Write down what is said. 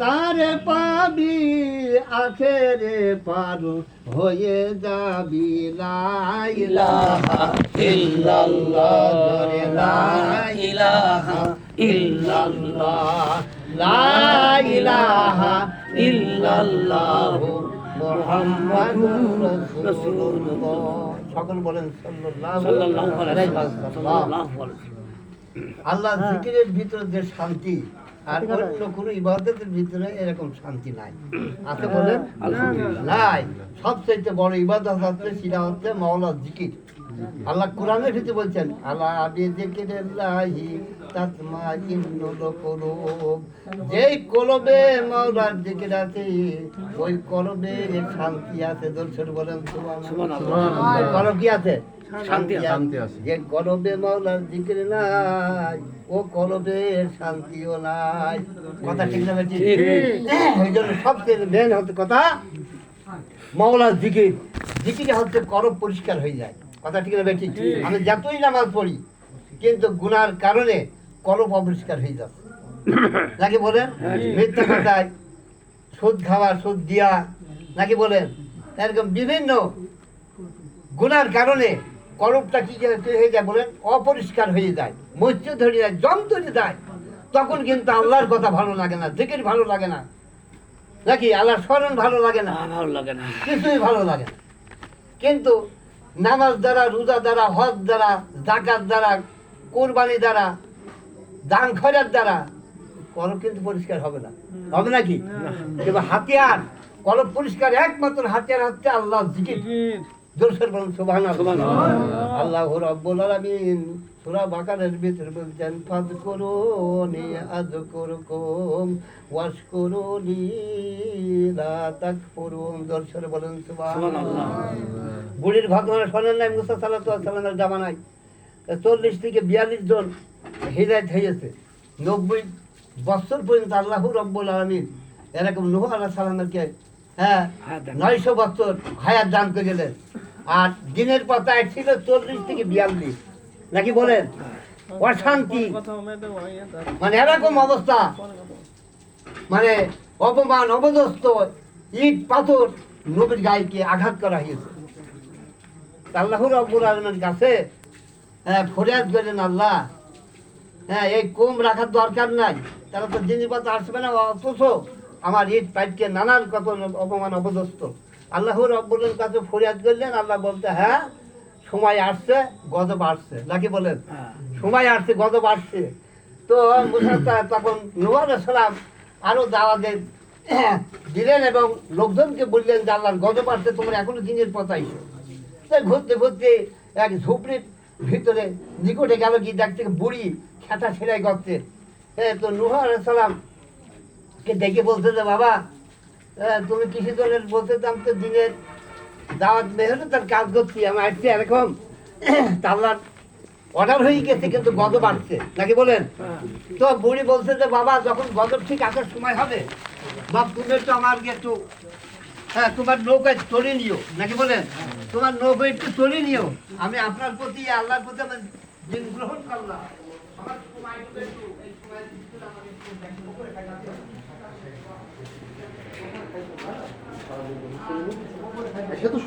তারে পাবি আখেরে পার হয়ে যাবি। লাই ইলাহা ইল্লাল্লাহ জোরে লাই ইলাহা ইল্লাল্লাহ। লাই ইলাহা ইল্লাল্লাহ মুহাম্মাদুর রাসূলুল্লাহ। সকল বলেন সাল্লাল্লাহু আলাইহি ওয়াসাল্লাম আল্লাহ জিকিরের ভিতরে যে শান্তি আর অন্য কোনো ইবাদতের ভিতরে এরকম শান্তি নাই। আছে বলেন। নাই। সবচেয়ে বড় ইবাদত হচ্ছে সেটা হচ্ছে মৌলার জিকির। আল্লাহ কোরআনের ভিতরে বলছেন আল্লাহ আবি জিকিরিল্লাহি তাতমাইন্নুল কুলুব যেই কলবে মাওলার জিকির আছে ওই কলবে শান্তি আছে। দর্শন বলেন সুবহানাল্লাহ। কলব কি আছে? শান্তি শান্তি আছে। যে কলবে মাওলার জিকির নাই ও কলবে শান্তিও নাই। কথা ঠিক না ঠিক। ওই জন্য সবচেয়ে মেন হচ্ছে কথা মাওলার জিকির জিকিরে হচ্ছে করব পরিষ্কার হয়ে যায়। কথা ঠিক না ঠিক। আমি যতই নামাজ পড়ি কিন্তু গুনার কারণে কলব অপরিষ্কার হয়ে যাচ্ছে। নাকি বলেন? মিথ্যা কথায় সুদ খাওয়া সুদ দিয়া নাকি বলেন? এরকম বিভিন্ন গুনার কারণে কলবটা কি যে- হয়ে যায় বলেন? অপরিষ্কার হয়ে যায় মৈত্র ধরে যায় জম ধরে যায়। তখন কিন্তু আল্লাহর কথা ভালো লাগে না জিকির ভালো লাগে না। নাকি আল্লাহর স্মরণ ভালো লাগে না? না ভালো লাগে না। কিছুই ভালো লাগে না। কিন্তু নামাজ দ্বারা রোজা দ্বারা হজ দ্বারা জাকাত দ্বারা কোরবানি দ্বারা দান খয়রার দ্বারা কলব কিন্তু পরিষ্কার হবে না। হবে নাকি এবার হাতিয়ার কলব পরিষ্কার একমাত্র হাতিয়ার হচ্ছে আল্লাহ জিকির। জোরসের বলুন সুবহানাল্লাহ। আল্লাহ রাব্বুল আলামিন সূরা বাকারার ভিতরে বলছেন ফাযকুরুনি আযকুরকুম ওয়াশকুরুনি লা তাকফুরুন। জোরসে বলুন ঘটনা শোনেন নাই মুসা আলাইহি সাল্লামের জামানায়। চল্লিশ থেকে বিয়াল্লিশ জন হৃদায়ত হয়েছে নব্বই বছর পর্যন্ত আল্লাহ রব্বুল আলমিন এরকম নুহ আল্লাহ সালামেরকে হ্যাঁ নয়শো বছর হায়াত দান করে গেলেন আর দিনের পাতায় ছিল চল্লিশ থেকে বিয়াল্লিশ। নাকি বলেন? অশান্তি। মানে এরকম অবস্থা। মানে অপমান অবদস্ত ইট, পাথর নবীর গায়েকে আঘাত করা হয়েছে। আল্লাহ রব্বুল আলমের কাছে হ্যাঁ ফরিয়াদ করেন আল্লাহ। হ্যাঁ এই কম রাখার দরকার নাই। তারা তো জিনিসপত্র আসবে না, অথচ আমার ইট পাইটকে নানান কত অপমান অপদস্ত আল্লাহ রব্বুলের কাছে ফরিয়াদ করলেন আল্লাহ বলতে হ্যাঁ সময় আসছে গজব আসছে। নাকি বলেন? হ্যাঁ। সময় আসছে গজব আসছে। তো তখন নুয়ার সালাম আরও দাওয়াদের দিলেন এবং লোকজনকে বললেন যে আল্লাহর গজব আসছে তোমরা এখনও দিনের পথাই তাই ঘুরতে ঘুরতে এক ঝুপড়ির ভিতরে নিকটে গেল কি দেখতে বুড়ি খেতা সেলাই করতে। হ্যাঁ তো নুহ সালাম কে ডেকে বলছে যে বাবা তুমি কৃষি দলের বলতে দাম তো দিনের দাওয়াত মেহনত তার কাজ করছি, আমি আসছি এরকম। তাল্লার অর্ডার হয়ে গেছে, কিন্তু গজব বাড়ছে, নাকি বলেন? তো বুড়ি বলছে যে, বাবা, যখন গজব ঠিক আসার সময় হবে, বাপ, তুমি একটু আমার একটু হ্যাঁ তোমার নৌকায় চলে নিও, নাকি বলেন? তোমার নৌকায় একটু চলে নিও। আমি আপনার প্রতি, আল্লাহর প্রতি আমার দিন গ্রহণ করলাম। আমার সময় একটু ভিতরে আমার